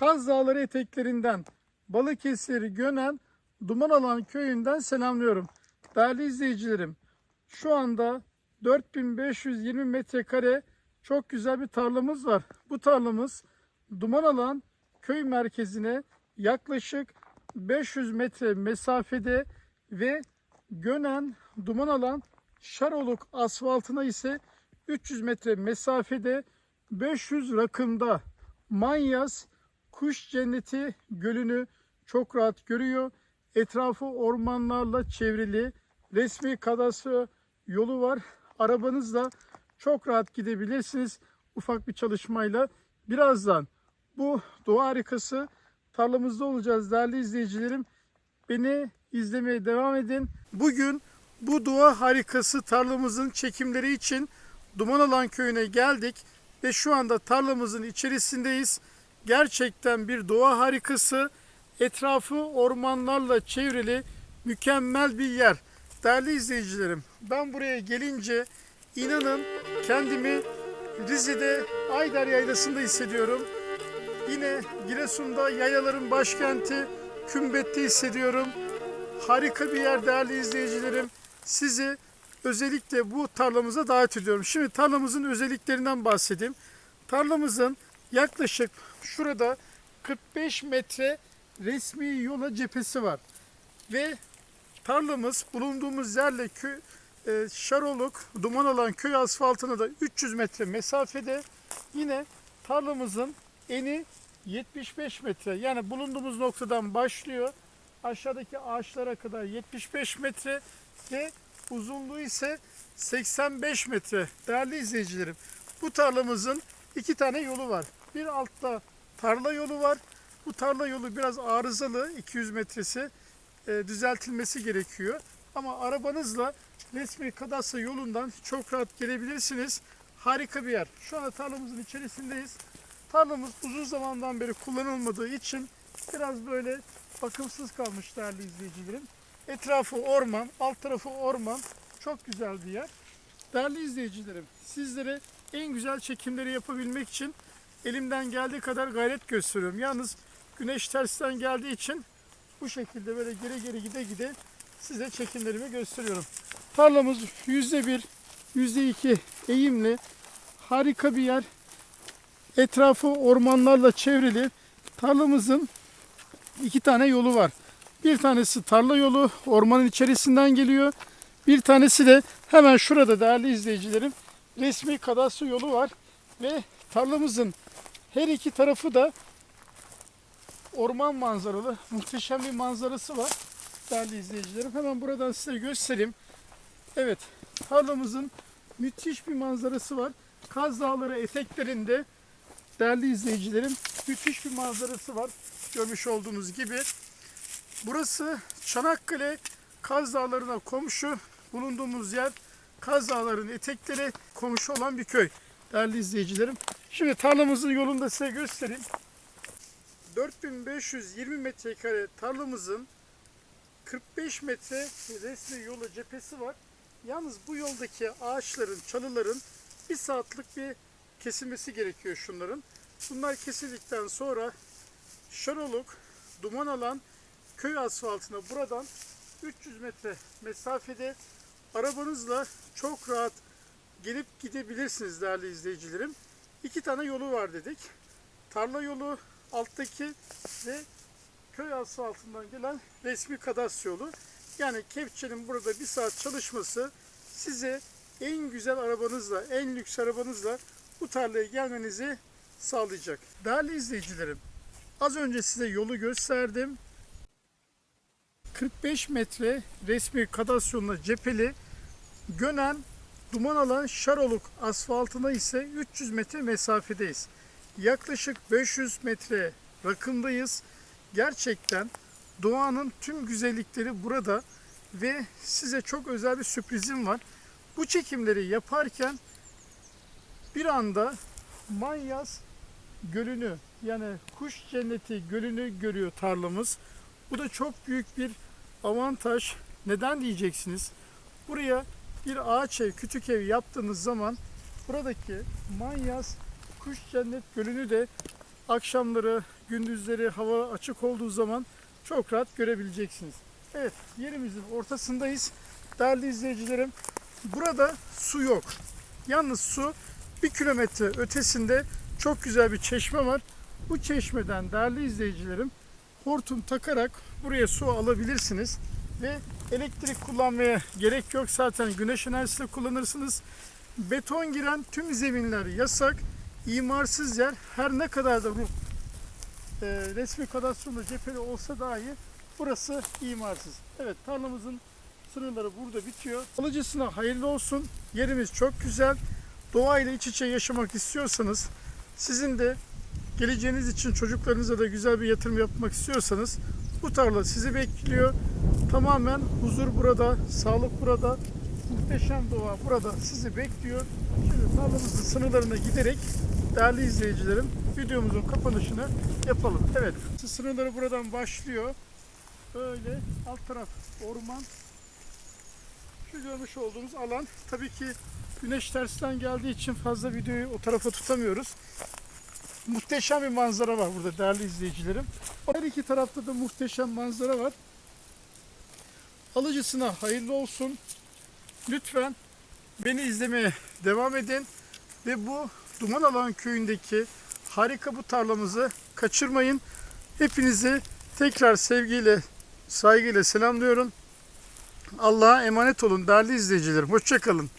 Kaz Dağları eteklerinden Balıkesir Gönen Dumanalan köyünden selamlıyorum. Değerli izleyicilerim, şu anda 4520 metrekare çok güzel bir tarlamız var. Bu tarlamız Dumanalan köy merkezine yaklaşık 500 metre mesafede ve Gönen Dumanalan Şaroluk asfaltına ise 300 metre mesafede 500 rakımda Manyas Kuş Cenneti Gölü'nü çok rahat görüyor. Etrafı ormanlarla çevrili. Resmi kadastro yolu var. Arabanızla çok rahat gidebilirsiniz. Ufak bir çalışmayla. Birazdan bu doğa harikası tarlamızda olacağız değerli izleyicilerim. Beni izlemeye devam edin. Bugün bu doğa harikası tarlamızın çekimleri için Dumanalan köyüne geldik ve şu anda tarlamızın içerisindeyiz. Gerçekten bir doğa harikası. Etrafı ormanlarla çevrili mükemmel bir yer. Değerli izleyicilerim, ben buraya gelince inanın kendimi Rize'de Aydar Yaylası'nda hissediyorum. Yine Giresun'da yayaların başkenti Kümbet'te hissediyorum. Harika bir yer değerli izleyicilerim. Sizi özellikle bu tarlamıza davet ediyorum. Şimdi tarlamızın özelliklerinden bahsedeyim. Tarlamızın yaklaşık şurada 45 metre resmi yola cephesi var. Ve tarlamız bulunduğumuz yerle köy, e, Şaroluk, duman alan köy asfaltına da 300 metre mesafede. Yine tarlamızın eni 75 metre. Yani bulunduğumuz noktadan başlıyor. Aşağıdaki ağaçlara kadar 75 metre ve uzunluğu ise 85 metre. Değerli izleyicilerim, bu tarlamızın iki tane yolu var. Bir altta tarla yolu var. Bu tarla yolu biraz arızalı, 200 metresi e, düzeltilmesi gerekiyor. Ama arabanızla resmi kadastro yolundan çok rahat gelebilirsiniz. Harika bir yer. Şu anda tarlamızın içerisindeyiz. Tarlamız uzun zamandan beri kullanılmadığı için biraz böyle bakımsız kalmış değerli izleyicilerim. Etrafı orman, alt tarafı orman. Çok güzel bir yer. Değerli izleyicilerim, sizlere en güzel çekimleri yapabilmek için elimden geldiği kadar gayret gösteriyorum. Yalnız güneş tersten geldiği için bu şekilde böyle geri geri gide gide size çekimlerimi gösteriyorum. Tarlamız yüzde bir, yüzde iki eğimli. Harika bir yer. Etrafı ormanlarla çevrili. Tarlamızın iki tane yolu var. Bir tanesi tarla yolu ormanın içerisinden geliyor. Bir tanesi de hemen şurada değerli izleyicilerim resmi kadastro yolu var ve tarlamızın her iki tarafı da orman manzaralı muhteşem bir manzarası var değerli izleyicilerim. Hemen buradan size göstereyim. Evet tarlamızın müthiş bir manzarası var. Kaz Dağları eteklerinde değerli izleyicilerim müthiş bir manzarası var. Görmüş olduğunuz gibi. Burası Çanakkale Kaz Dağları'na komşu bulunduğumuz yer Kaz Dağları'nın etekleri komşu olan bir köy. Değerli izleyicilerim. Şimdi tarlamızın yolunu da size göstereyim. 4520 metrekare tarlamızın 45 metre resmi yolu cephesi var. Yalnız bu yoldaki ağaçların, çalıların bir saatlik bir kesilmesi gerekiyor şunların. Bunlar kesildikten sonra Şaroluk, duman alan köy asfaltına buradan 300 metre mesafede arabanızla çok rahat gelip gidebilirsiniz değerli izleyicilerim. İki tane yolu var dedik. Tarla yolu alttaki ve köy asfaltından gelen resmi kadastro yolu. Yani kepçenin burada bir saat çalışması size en güzel arabanızla, en lüks arabanızla bu tarlaya gelmenizi sağlayacak. Değerli izleyicilerim, az önce size yolu gösterdim. 45 metre resmi kadasyonla cepheli Gönen duman alan Şaroluk asfaltına ise 300 metre mesafedeyiz. Yaklaşık 500 metre rakımdayız. Gerçekten doğanın tüm güzellikleri burada ve size çok özel bir sürprizim var. Bu çekimleri yaparken bir anda Manyas Gölü'nü yani Kuş Cenneti Gölü'nü görüyor tarlamız. Bu da çok büyük bir avantaj. Neden diyeceksiniz? Buraya bir ağaç ev, kütük ev yaptığınız zaman buradaki Manyas Kuş Cennet Gölü'nü de akşamları gündüzleri hava açık olduğu zaman çok rahat görebileceksiniz. Evet yerimizin ortasındayız. Değerli izleyicilerim burada su yok. Yalnız su bir kilometre ötesinde çok güzel bir çeşme var. Bu çeşmeden değerli izleyicilerim hortum takarak buraya su alabilirsiniz ve elektrik kullanmaya gerek yok. Zaten güneş enerjisiyle kullanırsınız. Beton giren tüm zeminler yasak. İmarsız yer her ne kadar da ruh e, resmi kadastrolu cepheli olsa dahi burası imarsız. Evet tarlamızın sınırları burada bitiyor. Alıcısına hayırlı olsun. Yerimiz çok güzel. Doğayla iç içe yaşamak istiyorsanız sizin de geleceğiniz için çocuklarınıza da güzel bir yatırım yapmak istiyorsanız bu tarla sizi bekliyor. Tamamen huzur burada, sağlık burada, muhteşem doğa burada sizi bekliyor. Şimdi tarlamızın sınırlarına giderek değerli izleyicilerim videomuzun kapanışını yapalım. Evet sınırları buradan başlıyor. Böyle alt taraf orman. Şu görmüş olduğumuz alan tabii ki güneş tersten geldiği için fazla videoyu o tarafa tutamıyoruz. Muhteşem bir manzara var burada değerli izleyicilerim. Her iki tarafta da muhteşem manzara var. Alıcısına hayırlı olsun. Lütfen beni izlemeye devam edin ve bu Duman Alan köyündeki harika bu tarlamızı kaçırmayın. Hepinizi tekrar sevgiyle, saygıyla selamlıyorum. Allah'a emanet olun değerli izleyicilerim. Hoşçakalın.